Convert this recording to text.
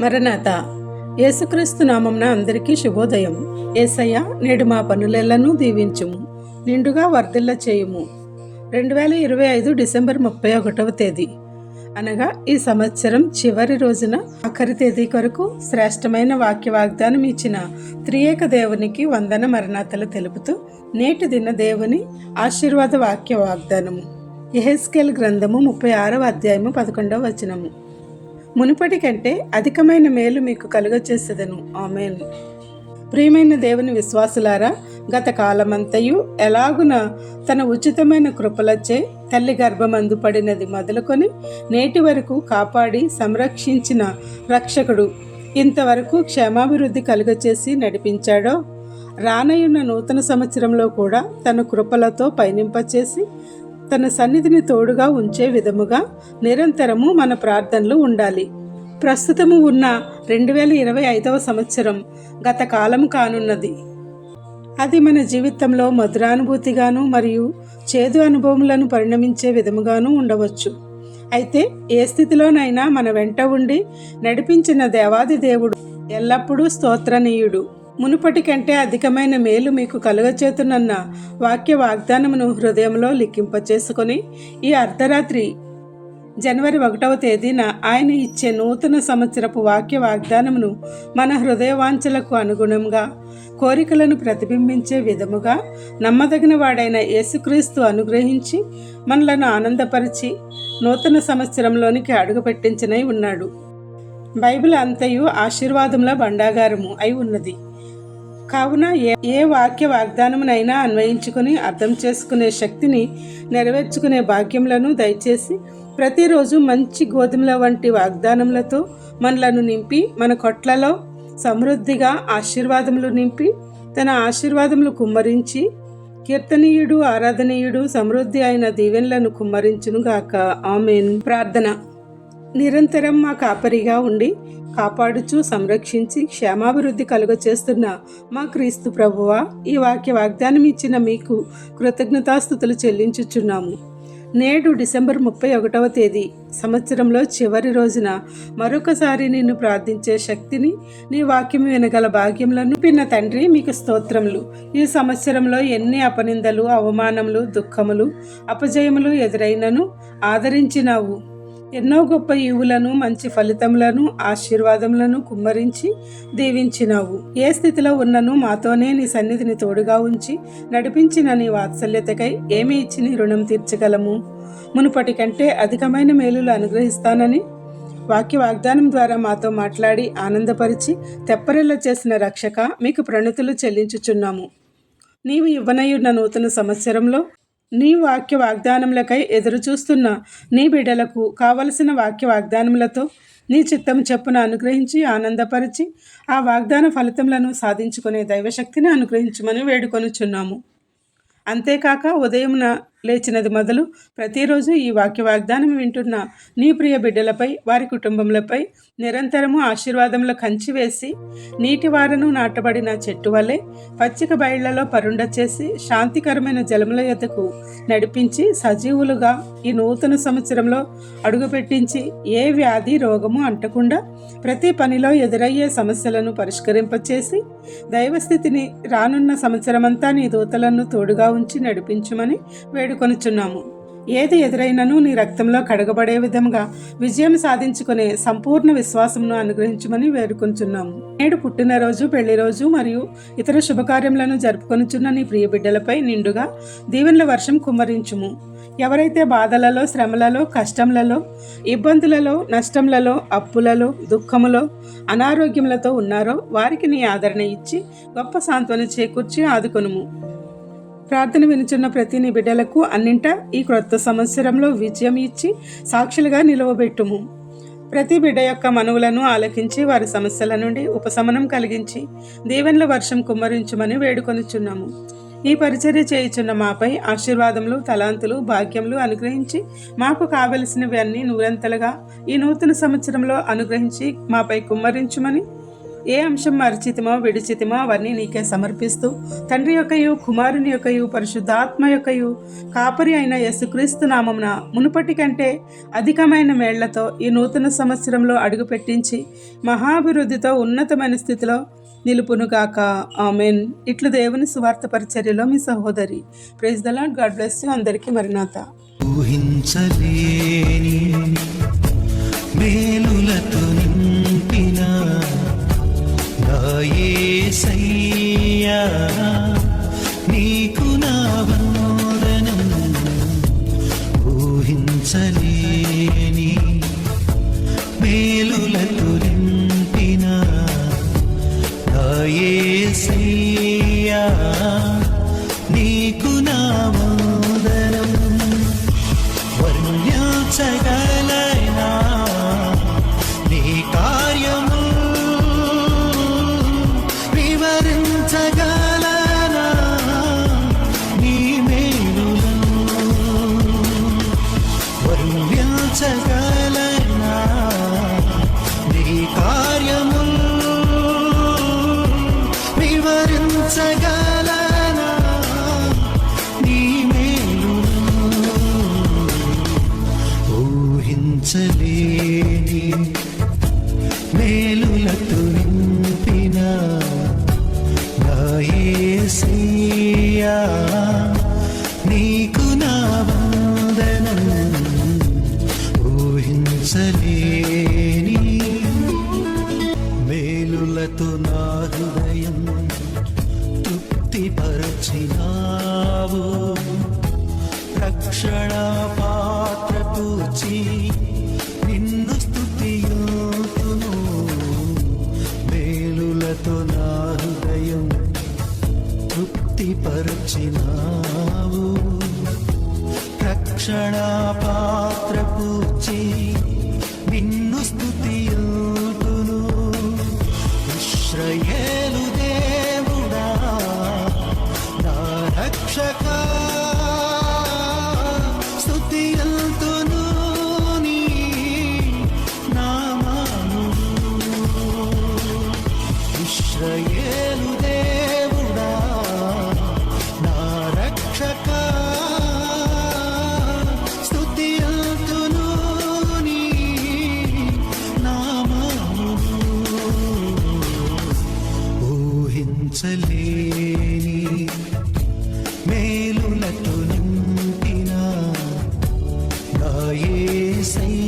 మరణాత. యేసుక్రీస్తు నామంన అందరికీ శుభోదయం. ఏసయ్య నేడు మా పనులెల్లను దీవించుము నిండుగా వర్ధిల్ల చేయుము. రెండు వేల ఇరవై ఐదు డిసెంబర్ ముప్పై ఒకటవ తేదీ. అనగా ఈ సంవత్సరం చివరి రోజున ఆఖరి తేదీ కొరకు శ్రేష్టమైన వాక్య వాగ్దానం ఇచ్చిన త్రియేక దేవునికి వందన మరణాతలు తెలుపుతూ నేటి దిన దేవుని ఆశీర్వాద వాక్య వాగ్దానము ఎహెస్కేల్ గ్రంథము ముప్పై ఆరవ అధ్యాయము పదకొండవ వచనము. మునుపటి కంటే అధికమైన మేలు మీకు కలుగచేసేదను. ఆమెన్. ప్రియమైన దేవుని విశ్వాసులారా గత కాలమంతయు ఎలాగున తన ఉచితమైన కృపలచే తల్లి గర్భమందు పడినది మొదలుకొని నేటి వరకు కాపాడి సంరక్షించిన రక్షకుడు ఇంతవరకు క్షేమాభివృద్ధి కలుగచేసి నడిపించాడో రానయున్న నూతన సంవత్సరంలో కూడా తన కృపలతో పయనింపచేసి తన సన్నిధిని తోడుగా ఉంచే విధముగా నిరంతరము మన ప్రార్థనలు ఉండాలి. ప్రస్తుతము ఉన్న రెండు వేల ఇరవై ఐదవ సంవత్సరం గత కాలం కానున్నది. అది మన జీవితంలో మధురానుభూతిగాను మరియు చేదు అనుభవములను పరిణమించే విధముగాను ఉండవచ్చు. అయితే ఏ స్థితిలోనైనా మన వెంట ఉండి నడిపించిన దేవాది దేవుడు ఎల్లప్పుడూ స్తోత్రనీయుడు. మునుపటి కంటే అధికమైన మేలు మీకు కలుగచేతునన్న వాక్య వాగ్దానమును హృదయంలో లిఖింపచేసుకొని ఈ అర్ధరాత్రి జనవరి ఒకటవ తేదీన ఆయన ఇచ్చే నూతన సంవత్సరపు వాక్య వాగ్దానమును మన హృదయవాంఛలకు అనుగుణంగా కోరికలను ప్రతిబింబించే విధముగా నమ్మదగిన వాడైన యేసుక్రీస్తు అనుగ్రహించి మనలను ఆనందపరిచి నూతన సంవత్సరంలోనికి అడుగుపెట్టించినై ఉన్నాడు. బైబిల్ అంతయు ఆశీర్వాదముల భండాగారము అయి ఉన్నది. కావున ఏ ఏ వాక్య వాగ్దానమునైనా అన్వయించుకుని అర్థం చేసుకునే శక్తిని నెరవేర్చుకునే భాగ్యములను దయచేసి ప్రతిరోజు మంచి గోధుమల వంటి వాగ్దానములతో మనలను నింపి మన కొట్లలో సమృద్ధిగా ఆశీర్వాదములు నింపి తన ఆశీర్వాదములు కుమ్మరించి కీర్తనీయుడు ఆరాధనీయుడు సమృద్ధి అయిన దీవెనలను కుమ్మరించునుగాక. ఆమెన్. ప్రార్థన. నిరంతరం మా కాపరిగా ఉండి కాపాడుచు సంరక్షించి క్షేమాభివృద్ధి కలుగ చేస్తున్న మా క్రీస్తు ప్రభువా ఈ వాక్య వాగ్దానం ఇచ్చిన మీకు కృతజ్ఞతాస్థుతులు చెల్లించుచున్నాము. నేడు డిసెంబర్ ముప్పై ఒకటవ తేదీ సంవత్సరంలో చివరి రోజున మరొకసారి నిన్ను ప్రార్థించే శక్తిని నీ వాక్యం వినగల భాగ్యములను పిన్న తండ్రి మీకు స్తోత్రములు. ఈ సంవత్సరంలో ఎన్ని అపనిందలు అవమానములు దుఃఖములు అపజయములు ఎదురైనను ఆదరించినావు. ఎన్నో గొప్ప ఈవులను మంచి ఫలితములను ఆశీర్వాదములను కుమ్మరించి దీవించినావు. ఏ స్థితిలో ఉన్నను మాతోనే నీ సన్నిధిని తోడుగా ఉంచి నడిపించిన నీ వాత్సల్యతకై ఏమి ఇచ్చి నీ రుణం తీర్చగలము? మునుపటి కంటే అధికమైన మేలులు అనుగ్రహిస్తానని వాక్య వాగ్దానం ద్వారా మాతో మాట్లాడి ఆనందపరిచి తెప్పరిల్ల చేసిన రక్షక మీకు ప్రణతులు చెల్లించుచున్నాము. నీవు ఇవ్వనయున్న నూతన సంవత్సరంలో నీ వాక్య వాగ్దానములకై ఎదురుచూస్తున్న నీ బిడ్డలకు కావలసిన వాక్య వాగ్దానములతో నీ చిత్తం చెప్పున అనుగ్రహించి ఆనందపరిచి ఆ వాగ్దాన ఫలితములను సాధించుకునే దైవశక్తిని అనుగ్రహించమని వేడుకొనుచున్నాము. అంతేకాక ఉదయమున లేచినది మొదలు. ప్రతిరోజు ఈ వాక్య వాగ్దానం వింటున్న నీ ప్రియ బిడ్డలపై వారి కుటుంబములపై నిరంతరము ఆశీర్వాదముల కంచి వేసి నీటి వారను నాటబడిన చెట్టు వలె పచ్చిక బయళ్ళలో పరుండ చేసి శాంతికరమైన జలముల యొద్దకు నడిపించి సజీవులుగా ఈ నూతన సంవత్సరంలో అడుగుపెట్టించి ఏ వ్యాధి రోగము అంటకుండా ప్రతి పనిలో ఎదురయ్యే సమస్యలను పరిష్కరింపచేసి దైవస్థితిని రానున్న సంవత్సరమంతా నీ దూతలను తోడుగా ఉంచి నడిపించుమని వేడుకొనుచున్నాము. ఏది ఎదురైనను నీ రక్తంలో కడగబడే విధంగా విజయం సాధించుకునే సంపూర్ణ విశ్వాసమును అనుగ్రహించమని వేడుకొంచున్నాము. నేడు పుట్టినరోజు పెళ్ళి రోజు మరియు ఇతర శుభకార్యములను జరుపుకొనుచున్న నీ ప్రియ బిడ్డలపై నిండుగా దీవెనల వర్షం కుమ్మరించుము. ఎవరైతే బాధలలో శ్రమలలో కష్టములలో ఇబ్బందులలో నష్టములలో అప్పులలో దుఃఖములో అనారోగ్యములతో ఉన్నారో వారికి నీ ఆదరణ ఇచ్చి గొప్ప సాంత్వన చేకూర్చి ఆదుకొనుము. ప్రార్థన వినుచున్న ప్రతి నీ బిడ్డలకు అన్నింట ఈ క్రొత్త సంవత్సరంలో విజయం ఇచ్చి సాక్షులుగా నిలవబెట్టుము. ప్రతి బిడ్డ యొక్క మనవులను ఆలకించి వారి సమస్యల నుండి ఉపశమనం కలిగించి దీవెనల వర్షం కుమ్మరించుమని వేడుకొనుచున్నాము. ఈ పరిచర్య చేయుచున్న మాపై ఆశీర్వాదములు తలాంతులు భాగ్యములు అనుగ్రహించి మాకు కావలసినవి అన్నీ నూరంతలుగా ఈ నూతన సంవత్సరంలో అనుగ్రహించి మాపై కుమ్మరించుమని ఏ అంశం మరిచితమో విడిచితమో అవన్నీ నీకే సమర్పిస్తూ తండ్రి యొక్కయు కుమారుని యొక్కయు పరిశుద్ధాత్మ యొక్కయు కాపరి అయిన యేసుక్రీస్తు నామమున మునుపటి కంటే అధికమైన మేళ్ళతో ఈ నూతన సంవత్సరంలో అడుగుపెట్టించి మహాభివృద్ధితో ఉన్నతమైన స్థితిలో నిలుపునుగాక ఆమెన్. ఇట్లు దేవుని సువార్త పరిచర్యలో మీ సహోదరి. Praise the Lord God bless you. అందరికీ మరినాథ ఊహించలేని వర్ణ్యాచగలనా నీ కార్యము వివరించగలనా? నీ మేలులను వర్ణ్యాచగలనా ఊహించలేని మేలులతో నింపిన నా నీకు నా వందనం. ఊహించలేని పాత్ర పూచి నిన్ను స్థుతియుతును ఇశ్రయేలు దేవుడా నా రక్షక. స్తుతియంతును మేలులతో నింపిన నా యేసయ్యా